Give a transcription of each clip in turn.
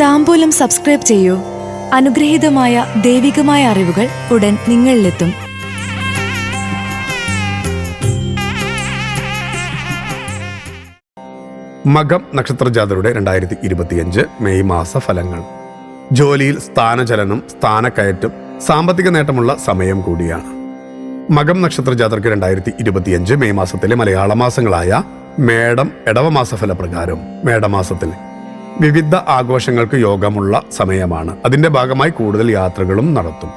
താമ്പൂലം subscribe ചെയ്യൂ. അനുഗ്രഹീതമായ ദൈവികമായ അറിവുകൾ ഉടൻ നിങ്ങളിലെത്തും. മകം നക്ഷത്ര ജാതരുടെ രണ്ടായിരത്തി ഇരുപത്തിയഞ്ച് മെയ് മാസ ഫലങ്ങൾ ജോലിയിൽ സ്ഥാനചലനം സ്ഥാനക്കയറ്റം സാമ്പത്തിക നേട്ടമുള്ള സമയം കൂടിയാണ്. മകം നക്ഷത്ര ജാതർക്ക് രണ്ടായിരത്തി ഇരുപത്തിയഞ്ച് മെയ് മാസത്തിലെ മലയാള മാസങ്ങളായ മേടം ഇടവമാസ ഫലപ്രകാരം മേടമാസത്തിൽ വിവിധ ആഘോഷങ്ങൾക്ക് യോഗമുള്ള സമയമാണ്. അതിന്റെ ഭാഗമായി കൂടുതൽ യാത്രകളും നടത്തും.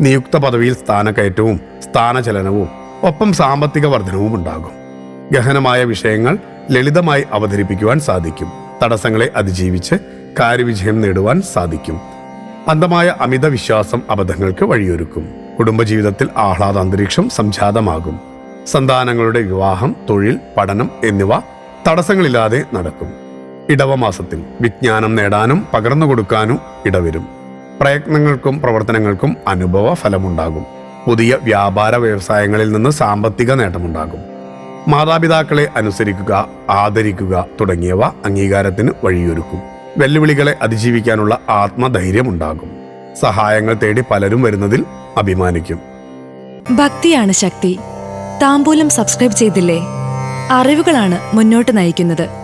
നിയുക്ത പദവിയിൽ സ്ഥാനക്കയറ്റവും സ്ഥാനചലനവും ഒപ്പം സാമ്പത്തിക വർധനവും ഉണ്ടാകും. ഗഹനമായ വിഷയങ്ങൾ ലളിതമായി അവതരിപ്പിക്കുവാൻ സാധിക്കും. തടസ്സങ്ങളെ അതിജീവിച്ച് കാര്യവിജയം നേടുവാൻ സാധിക്കും. അന്ധമായ അമിത വിശ്വാസം അബദ്ധങ്ങൾക്ക് വഴിയൊരുക്കും. കുടുംബജീവിതത്തിൽ ആഹ്ലാദ അന്തരീക്ഷം സംജാതമാകും. സന്താനങ്ങളുടെ വിവാഹം തൊഴിൽ പഠനം എന്നിവ തടസ്സങ്ങളില്ലാതെ നടക്കും. ഇടവമാസത്തിൽ വിജ്ഞാനം നേടാനും പകർന്നു കൊടുക്കാനും ഇടവരും. പ്രയത്നങ്ങൾക്കും പ്രവർത്തനങ്ങൾക്കും അനുഭവ ഫലമുണ്ടാകും പുതിയ വ്യാപാര വ്യവസായങ്ങളിൽ നിന്ന് സാമ്പത്തിക നേട്ടമുണ്ടാകും. മാതാപിതാക്കളെ അനുസരിക്കുക ആദരിക്കുക തുടങ്ങിയവ അംഗീകാരത്തിന് വഴിയൊരുക്കും. വെല്ലുവിളികളെ അതിജീവിക്കാനുള്ള ആത്മധൈര്യമുണ്ടാകും. സഹായങ്ങൾ തേടി പലരും വരുന്നതിൽ അഭിമാനിക്കും. ഭക്തിയാണ് ശക്തി. താമ്പൂലം സബ്സ്ക്രൈബ് ചെയ്തില്ലേ? അറിവുകളാണ് മുന്നോട്ട് നയിക്കുന്നത്.